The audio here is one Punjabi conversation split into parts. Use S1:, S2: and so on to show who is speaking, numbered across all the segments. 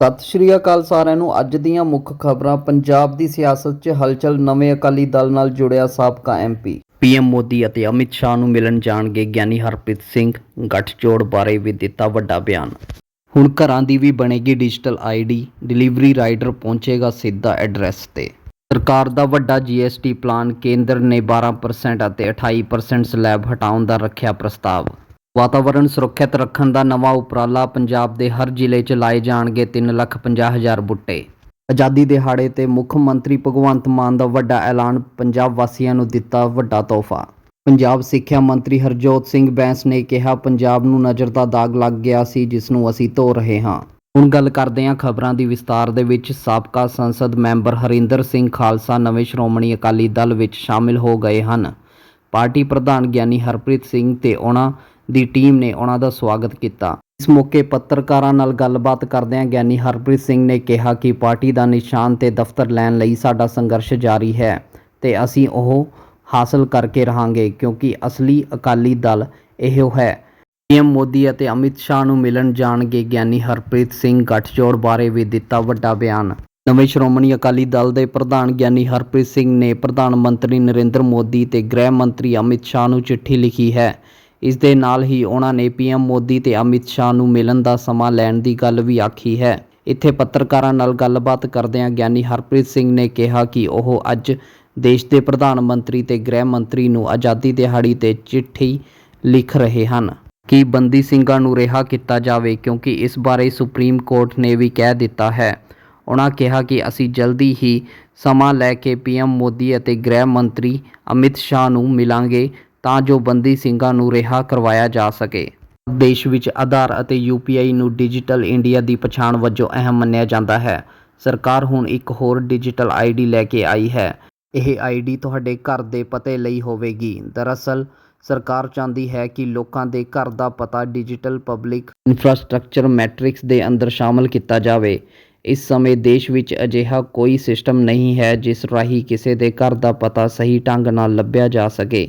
S1: ਸਤਿ ਸ਼੍ਰੀ ਅਕਾਲ ਸਾਰਿਆਂ ਨੂੰ। ਅੱਜ ਦੀਆਂ ਮੁੱਖ ਖਬਰਾਂ ਪੰਜਾਬ ਦੀ ਸਿਆਸਤ 'ਚ ਹਲਚਲ ਨਵੇਂ ਅਕਾਲੀ ਦਲ ਨਾਲ ਜੁੜਿਆ ਸਾਬਕਾ ਐਮਪੀ ਪੀਐਮ ਮੋਦੀ ਅਤੇ ਅਮਿਤ ਸ਼ਾਹ ਨੂੰ ਮਿਲਣ ਜਾਣਗੇ ਗਿਆਨੀ ਹਰਪ੍ਰੀਤ ਸਿੰਘ ਗੱਠਜੋੜ ਬਾਰੇ ਵੀ ਦਿੱਤਾ ਵੱਡਾ ਬਿਆਨ। ਹੁਣ ਘਰਾਂ ਦੀ ਵੀ ਬਣੇਗੀ ਡਿਜੀਟਲ ਆਈਡੀ ਡਿਲੀਵਰੀ ਰਾਈਡਰ ਪਹੁੰਚੇਗਾ ਸਿੱਧਾ ਐਡਰੈਸ ਤੇ। ਸਰਕਾਰ ਦਾ ਵੱਡਾ ਜੀਐਸਟੀ ਪਲਾਨ ਕੇਂਦਰ ਨੇ 12% ਅਤੇ 28% ਸਲੈਬ ਹਟਾਉਣ ਦਾ ਰੱਖਿਆ ਪ੍ਰਸਤਾਵ। ਵਾਤਾਵਰਣ ਸੁਰੱਖਿਅਤ ਰੱਖਣ ਦਾ ਨਵਾਂ ਉਪਰਾਲਾ ਪੰਜਾਬ ਦੇ ਹਰ ਜ਼ਿਲ੍ਹੇ 'ਚ ਲਾਏ ਜਾਣਗੇ 3,50,000 ਬੁੱਟੇ। ਆਜ਼ਾਦੀ ਦਿਹਾੜੇ ਤੇ ਮੁੱਖ ਮੰਤਰੀ ਭਗਵੰਤ ਮਾਨ ਦਾ ਵੱਡਾ ਐਲਾਨ ਪੰਜਾਬ ਵਾਸੀਆਂ ਨੂੰ ਦਿੱਤਾ ਵੱਡਾ ਤੋਹਫਾ। ਪੰਜਾਬ ਸਿੱਖਿਆ ਮੰਤਰੀ ਹਰਜੋਤ ਸਿੰਘ ਬੈਂਸ ਨੇ ਕਿਹਾ ਪੰਜਾਬ ਨੂੰ ਨਜ਼ਰ ਦਾ ਦਾਗ ਲੱਗ ਗਿਆ ਸੀ ਜਿਸ ਨੂੰ ਅਸੀਂ ਧੋ ਰਹੇ ਹਾਂ। ਹੁਣ ਗੱਲ ਕਰਦੇ ਹਾਂ ਖਬਰਾਂ ਦੀ ਵਿਸਤਾਰ ਦੇ ਵਿੱਚ। ਸਾਬਕਾ ਸੰਸਦ ਮੈਂਬਰ ਹਰਿੰਦਰ ਸਿੰਘ ਖਾਲਸਾ ਨਵੇਂ ਸ਼੍ਰੋਮਣੀ ਅਕਾਲੀ ਦਲ ਵਿੱਚ ਸ਼ਾਮਿਲ ਹੋ ਗਏ ਹਨ। ਪਾਰਟੀ ਪ੍ਰਧਾਨ ਗਿਆਨੀ ਹਰਪ੍ਰੀਤ ਸਿੰਘ ਤੇ ਉਹਨਾਂ ਦੀ ਟੀਮ ਨੇ ਉਹਨਾਂ ਦਾ ਸਵਾਗਤ ਕੀਤਾ। ਇਸ ਮੌਕੇ ਪੱਤਰਕਾਰਾਂ ਨਾਲ ਗੱਲਬਾਤ ਕਰਦਿਆਂ ਗਿਆਨੀ ਹਰਪ੍ਰੀਤ ਸਿੰਘ ਨੇ ਕਿਹਾ ਕਿ ਪਾਰਟੀ ਦਾ ਨਿਸ਼ਾਨ ਤੇ ਦਫ਼ਤਰ ਲੈਣ ਲਈ ਸਾਡਾ ਸੰਘਰਸ਼ ਜਾਰੀ ਹੈ ਤੇ ਅਸੀਂ ਉਹ ਹਾਸਲ ਕਰਕੇ ਰਹਾਂਗੇ ਕਿਉਂਕਿ ਅਸਲੀ ਅਕਾਲੀ ਦਲ ਇਹੋ ਹੈ। ਪੀਐਮ ਮੋਦੀ ਅਤੇ ਅਮਿਤ ਸ਼ਾਹ ਨੂੰ ਮਿਲਣ ਜਾਣਗੇ ਗਿਆਨੀ ਹਰਪ੍ਰੀਤ ਸਿੰਘ ਗੱਠਜੋੜ ਬਾਰੇ ਵੀ ਦਿੱਤਾ ਵੱਡਾ ਬਿਆਨ। ਨਵੇਂ ਸ਼੍ਰੋਮਣੀ ਅਕਾਲੀ ਦਲ ਦੇ ਪ੍ਰਧਾਨ ਗਿਆਨੀ ਹਰਪ੍ਰੀਤ ਸਿੰਘ ਨੇ ਪ੍ਰਧਾਨ ਮੰਤਰੀ ਨਰਿੰਦਰ ਮੋਦੀ ਤੇ ਗ੍ਰਹਿ ਮੰਤਰੀ ਅਮਿਤ ਸ਼ਾਹ ਨੂੰ ਚਿੱਠੀ ਲਿਖੀ ਹੈ ਇਸ ਦੇ ਨਾਲ ਹੀ ਉਹਨਾਂ ਨੇ ਪੀਐਮ ਮੋਦੀ ਤੇ ਅਮਿਤ ਸ਼ਾਹ ਨੂੰ ਮਿਲਣ ਦਾ ਸਮਾਂ ਲੈਣ ਦੀ ਗੱਲ ਵੀ ਆਖੀ ਹੈ। ਇੱਥੇ ਪੱਤਰਕਾਰਾਂ ਨਾਲ ਗੱਲਬਾਤ ਕਰਦਿਆਂ ਗਿਆਨੀ ਹਰਪ੍ਰੀਤ ਸਿੰਘ ਨੇ ਕਿਹਾ ਕਿ ਉਹ ਅੱਜ ਦੇਸ਼ ਦੇ ਪ੍ਰਧਾਨ ਮੰਤਰੀ ਤੇ ਗ੍ਰਹਿ ਮੰਤਰੀ ਨੂੰ ਆਜ਼ਾਦੀ ਦਿਹਾੜੀ ਤੇ ਚਿੱਠੀ ਲਿਖ ਰਹੇ ਹਨ। ਕਿ ਬੰਦੀ ਸਿੰਘਾਂ ਨੂੰ ਰਿਹਾ ਕੀਤਾ ਜਾਵੇ ਕਿਉਂਕਿ ਇਸ ਬਾਰੇ ਸੁਪਰੀਮ ਕੋਰਟ ਨੇ ਵੀ ਕਹਿ ਦਿੱਤਾ ਹੈ। ਉਹਨਾਂ ਕਿਹਾ ਕਿ ਅਸੀਂ ਜਲਦੀ ਹੀ ਸਮਾਂ ਲੈ ਕੇ ਪੀਐਮ ਮੋਦੀ ਅਤੇ ਗ੍ਰਹਿ ਮੰਤਰੀ ਅਮਿਤ ਸ਼ਾਹ ਨੂੰ ਮਿਲਾਂਗੇ ਤਾਂ ਜੋ ਬੰਦੀ ਸਿੰਘਾਂ ਨੂੰ ਰਿਹਾ ਕਰਵਾਇਆ ਜਾ ਸਕੇ। ਦੇਸ਼ ਵਿੱਚ ਆਧਾਰ ਅਤੇ ਯੂਪੀਆਈ ਨੂੰ ਡਿਜੀਟਲ ਇੰਡੀਆ ਦੀ ਪਛਾਣ ਵਜੋਂ ਅਹਿਮ ਮੰਨਿਆ ਜਾਂਦਾ ਹੈ। ਸਰਕਾਰ ਹੁਣ ਇੱਕ ਹੋਰ ਡਿਜੀਟਲ ਆਈਡੀ ਲੈ ਕੇ ਆਈ ਹੈ। ਇਹ ਆਈਡੀ ਤੁਹਾਡੇ ਘਰ ਦੇ ਪਤੇ ਲਈ ਹੋਵੇਗੀ। ਦਰਅਸਲ, ਸਰਕਾਰ ਚਾਹੁੰਦੀ ਹੈ ਕਿ ਲੋਕਾਂ ਦੇ ਘਰ ਦਾ ਪਤਾ ਡਿਜੀਟਲ ਪਬਲਿਕ ਇਨਫਰਾਸਟ੍ਰਕਚਰ ਮੈਟ੍ਰਿਕਸ ਦੇ ਅੰਦਰ ਸ਼ਾਮਲ ਕੀਤਾ ਜਾਵੇ। ਇਸ ਸਮੇਂ ਦੇਸ਼ ਵਿੱਚ ਅਜਿਹਾ ਕੋਈ ਸਿਸਟਮ ਨਹੀਂ ਹੈ ਜਿਸ ਰਾਹੀਂ ਕਿਸੇ ਦੇ ਘਰ ਦਾ ਪਤਾ ਸਹੀ ਢੰਗ ਨਾਲ ਲੱਭਿਆ ਜਾ ਸਕੇ।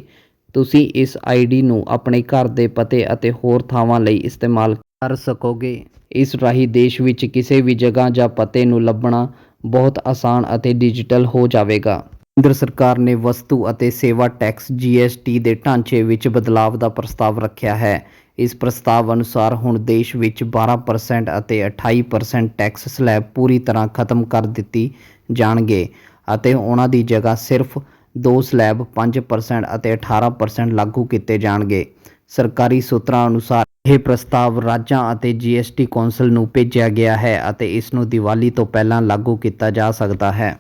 S1: ਤੁਸੀਂ ਇਸ ਆਈਡੀ ਨੂੰ ਆਪਣੇ ਘਰ ਦੇ ਪਤੇ ਅਤੇ ਹੋਰ ਥਾਵਾਂ ਲਈ ਇਸਤੇਮਾਲ ਕਰ ਸਕੋਗੇ। ਇਸ ਰਾਹੀਂ ਦੇਸ਼ ਵਿੱਚ ਕਿਸੇ ਵੀ ਜਗ੍ਹਾ ਜਾਂ ਪਤੇ ਨੂੰ ਲੱਭਣਾ ਬਹੁਤ ਆਸਾਨ ਅਤੇ ਡਿਜੀਟਲ ਹੋ ਜਾਵੇਗਾ। ਕੇਂਦਰ ਸਰਕਾਰ ਨੇ ਵਸਤੂ ਅਤੇ ਸੇਵਾ ਟੈਕਸ GST ਦੇ ਢਾਂਚੇ ਵਿੱਚ ਬਦਲਾਵ ਦਾ ਪ੍ਰਸਤਾਵ ਰੱਖਿਆ ਹੈ। ਇਸ ਪ੍ਰਸਤਾਵ ਅਨੁਸਾਰ ਹੁਣ ਦੇਸ਼ ਵਿੱਚ 12% ਅਤੇ 28% ਟੈਕਸ ਸਲੈਬ ਪੂਰੀ ਤਰ੍ਹਾਂ ਖਤਮ ਕਰ ਦਿੱਤੀ ਜਾਣਗੇ ਅਤੇ ਉਹਨਾਂ ਦੀ ਜਗ੍ਹਾ ਸਿਰਫ ਦੋ ਸਲੈਬ 5% ਅਤੇ 18% ਲਾਗੂ ਕੀਤੇ ਜਾਣਗੇ। ਸਰਕਾਰੀ ਸੂਤਰਾਂ ਅਨੁਸਾਰ ਇਹ ਪ੍ਰਸਤਾਵ ਰਾਜਾਂ ਅਤੇ GST ਕੌਂਸਲ ਨੂੰ ਭੇਜਿਆ ਗਿਆ ਹੈ ਅਤੇ ਇਸ ਨੂੰ ਦੀਵਾਲੀ ਤੋਂ ਪਹਿਲਾਂ ਲਾਗੂ ਕੀਤਾ ਜਾ ਸਕਦਾ ਹੈ।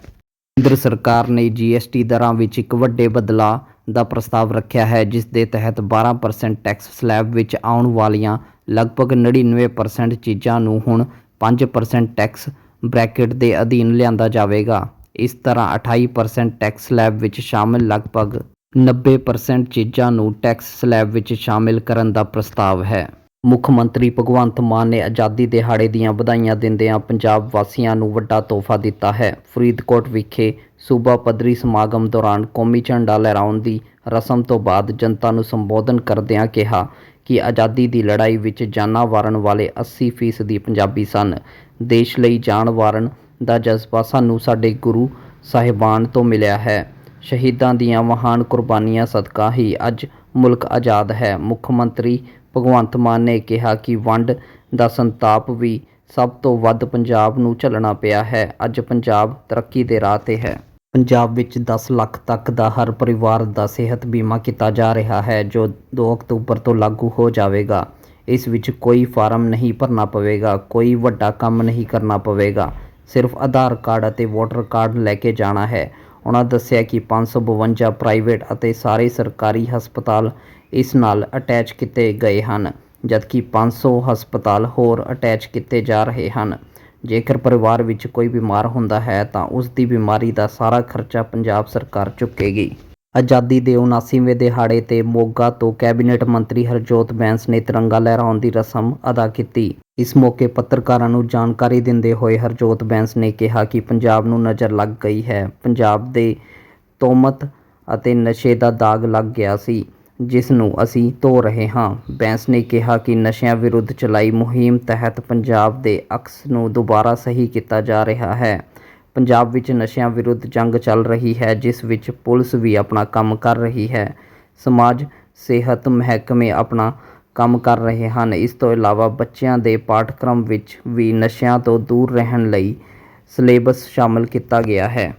S1: ਕੇਂਦਰ ਸਰਕਾਰ ਨੇ GST ਦਰਾਂ ਵਿੱਚ ਇੱਕ ਵੱਡੇ ਬਦਲਾਅ ਦਾ ਪ੍ਰਸਤਾਵ ਰੱਖਿਆ ਹੈ, ਜਿਸ ਦੇ ਤਹਿਤ 12% ਟੈਕਸ ਸਲੈਬ ਵਿੱਚ ਆਉਣ ਵਾਲੀਆਂ ਲਗਭਗ 99% ਚੀਜ਼ਾਂ ਨੂੰ ਹੁਣ 5% ਟੈਕਸ ਬ੍ਰੈਕਟ ਦੇ ਅਧੀਨ ਲਿਆਂਦਾ ਜਾਵੇਗਾ। ਇਸ ਤਰ੍ਹਾਂ 28% ਟੈਕਸ ਸਲੈਬ ਵਿੱਚ ਸ਼ਾਮਲ ਲਗਭਗ 90% ਚੀਜ਼ਾਂ ਨੂੰ ਟੈਕਸ ਸਲੈਬ ਵਿੱਚ ਸ਼ਾਮਿਲ ਕਰਨ ਦਾ ਪ੍ਰਸਤਾਵ ਹੈ। ਮੁੱਖ ਮੰਤਰੀ ਭਗਵੰਤ ਮਾਨ ਨੇ ਆਜ਼ਾਦੀ ਦਿਹਾੜੇ ਦੀਆਂ ਵਧਾਈਆਂ ਦਿੰਦਿਆਂ ਪੰਜਾਬ ਵਾਸੀਆਂ ਨੂੰ ਵੱਡਾ ਤੋਹਫਾ ਦਿੱਤਾ ਹੈ। ਫਰੀਦਕੋਟ ਵਿਖੇ ਸੂਬਾ ਪੱਧਰੀ ਸਮਾਗਮ ਦੌਰਾਨ ਕੌਮੀ ਝੰਡਾ ਲਹਿਰਾਉਣ ਦੀ ਰਸਮ ਤੋਂ ਬਾਅਦ ਜਨਤਾ ਨੂੰ ਸੰਬੋਧਨ ਕਰਦਿਆਂ ਕਿਹਾ ਕਿ ਆਜ਼ਾਦੀ ਦੀ ਲੜਾਈ ਵਿੱਚ ਜਾਨਾਂ ਵਾਰਨ ਵਾਲੇ 80% ਪੰਜਾਬੀ ਸਨ। ਦੇਸ਼ ਲਈ ਜਾਨ ਵਾਰਨ ਦਾ ਜਜ਼ਬਾ ਸਾਨੂੰ ਸਾਡੇ ਗੁਰੂ ਸਾਹਿਬਾਨ ਤੋਂ ਮਿਲਿਆ ਹੈ। ਸ਼ਹੀਦਾਂ ਦੀਆਂ ਮਹਾਨ ਕੁਰਬਾਨੀਆਂ ਸਦਕਾ ਹੀ ਅੱਜ ਮੁਲਕ ਆਜ਼ਾਦ ਹੈ। ਮੁੱਖ ਮੰਤਰੀ ਭਗਵੰਤ ਮਾਨ ਨੇ ਕਿਹਾ ਕਿ ਵੰਡ ਦਾ ਸੰਤਾਪ ਵੀ ਸਭ ਤੋਂ ਵੱਧ ਪੰਜਾਬ ਨੂੰ ਝੱਲਣਾ ਪਿਆ ਹੈ। ਅੱਜ ਪੰਜਾਬ ਤਰੱਕੀ ਦੇ ਰਾਹ ਤੇ ਹੈ। ਪੰਜਾਬ ਵਿੱਚ 10 ਲੱਖ ਤੱਕ ਦਾ ਹਰ ਪਰਿਵਾਰ ਦਾ ਸਿਹਤ ਬੀਮਾ ਕੀਤਾ ਜਾ ਰਿਹਾ ਹੈ, ਜੋ 2 ਅਕਤੂਬਰ ਤੋਂ ਲਾਗੂ ਹੋ ਜਾਵੇਗਾ। ਇਸ ਵਿੱਚ ਕੋਈ ਫਾਰਮ ਨਹੀਂ ਭਰਨਾ ਪਵੇਗਾ, ਕੋਈ ਵੱਡਾ ਕੰਮ ਨਹੀਂ ਕਰਨਾ ਪਵੇਗਾ। ਸਿਰਫ ਆਧਾਰ ਕਾਰਡ ਅਤੇ ਵੋਟਰ ਕਾਰਡ ਲੈ ਕੇ ਜਾਣਾ ਹੈ। ਉਹਨਾਂ ਦੱਸਿਆ ਕਿ 552 ਪ੍ਰਾਈਵੇਟ ਅਤੇ ਸਾਰੇ ਸਰਕਾਰੀ ਹਸਪਤਾਲ ਇਸ ਨਾਲ ਅਟੈਚ ਕੀਤੇ ਗਏ ਹਨ, ਜਦਕਿ 500 ਹਸਪਤਾਲ ਹੋਰ ਅਟੈਚ ਕੀਤੇ ਜਾ ਰਹੇ ਹਨ। ਜੇਕਰ ਪਰਿਵਾਰ ਵਿੱਚ ਕੋਈ ਬਿਮਾਰ ਹੁੰਦਾ ਹੈ ਤਾਂ ਉਸ ਦੀ ਬਿਮਾਰੀ ਦਾ ਸਾਰਾ ਖਰਚਾ ਪੰਜਾਬ ਸਰਕਾਰ ਚੁੱਕੇਗੀ। ਆਜ਼ਾਦੀ ਦੇ 79ਵੇਂ ਦਿਹਾੜੇ ਤੇ ਮੋਗਾ ਤੋਂ ਕੈਬਨਿਟ ਮੰਤਰੀ ਹਰਜੋਤ ਬੈਂਸ ਨੇ ਤਿਰੰਗਾ ਲਹਿਰਾਉਣ ਦੀ ਰਸਮ ਅਦਾ ਕੀਤੀ। ਇਸ ਮੌਕੇ ਪੱਤਰਕਾਰਾਂ ਨੂੰ ਜਾਣਕਾਰੀ ਦਿੰਦੇ ਹੋਏ ਹਰਜੋਤ ਬੈਂਸ ਨੇ ਕਿਹਾ ਕਿ ਪੰਜਾਬ ਨੂੰ ਨਜ਼ਰ ਲੱਗ ਗਈ ਹੈ। ਪੰਜਾਬ ਦੇ ਤੋਮਤ ਅਤੇ ਨਸ਼ੇ ਦਾ ਦਾਗ ਲੱਗ ਗਿਆ ਸੀ, ਜਿਸ ਨੂੰ ਅਸੀਂ ਧੋ ਰਹੇ ਹਾਂ। ਬੈਂਸ ਨੇ ਕਿਹਾ ਕਿ ਨਸ਼ਿਆਂ ਵਿਰੁੱਧ ਚਲਾਈ ਮੁਹਿੰਮ ਤਹਿਤ ਪੰਜਾਬ ਦੇ ਅਕਸ ਨੂੰ ਦੁਬਾਰਾ ਸਹੀ ਕੀਤਾ ਜਾ ਰਿਹਾ ਹੈ। ਪੰਜਾਬ ਵਿੱਚ ਨਸ਼ਿਆਂ ਵਿਰੁੱਧ ਜੰਗ ਚੱਲ ਰਹੀ ਹੈ, ਜਿਸ ਵਿੱਚ ਪੁਲਿਸ ਵੀ ਆਪਣਾ ਕੰਮ ਕਰ ਰਹੀ ਹੈ। ਸਮਾਜ, ਸਿਹਤ ਮਹਿਕਮੇ ਆਪਣਾ ਕੰਮ ਕਰ ਰਹੇ ਹਨ। ਇਸ ਤੋਂ ਇਲਾਵਾ ਬੱਚਿਆਂ ਦੇ ਪਾਠਕ੍ਰਮ ਵਿੱਚ ਵੀ ਨਸ਼ਿਆਂ ਤੋਂ ਦੂਰ ਰਹਿਣ ਲਈ ਸਿਲੇਬਸ ਸ਼ਾਮਲ ਕੀਤਾ ਗਿਆ ਹੈ।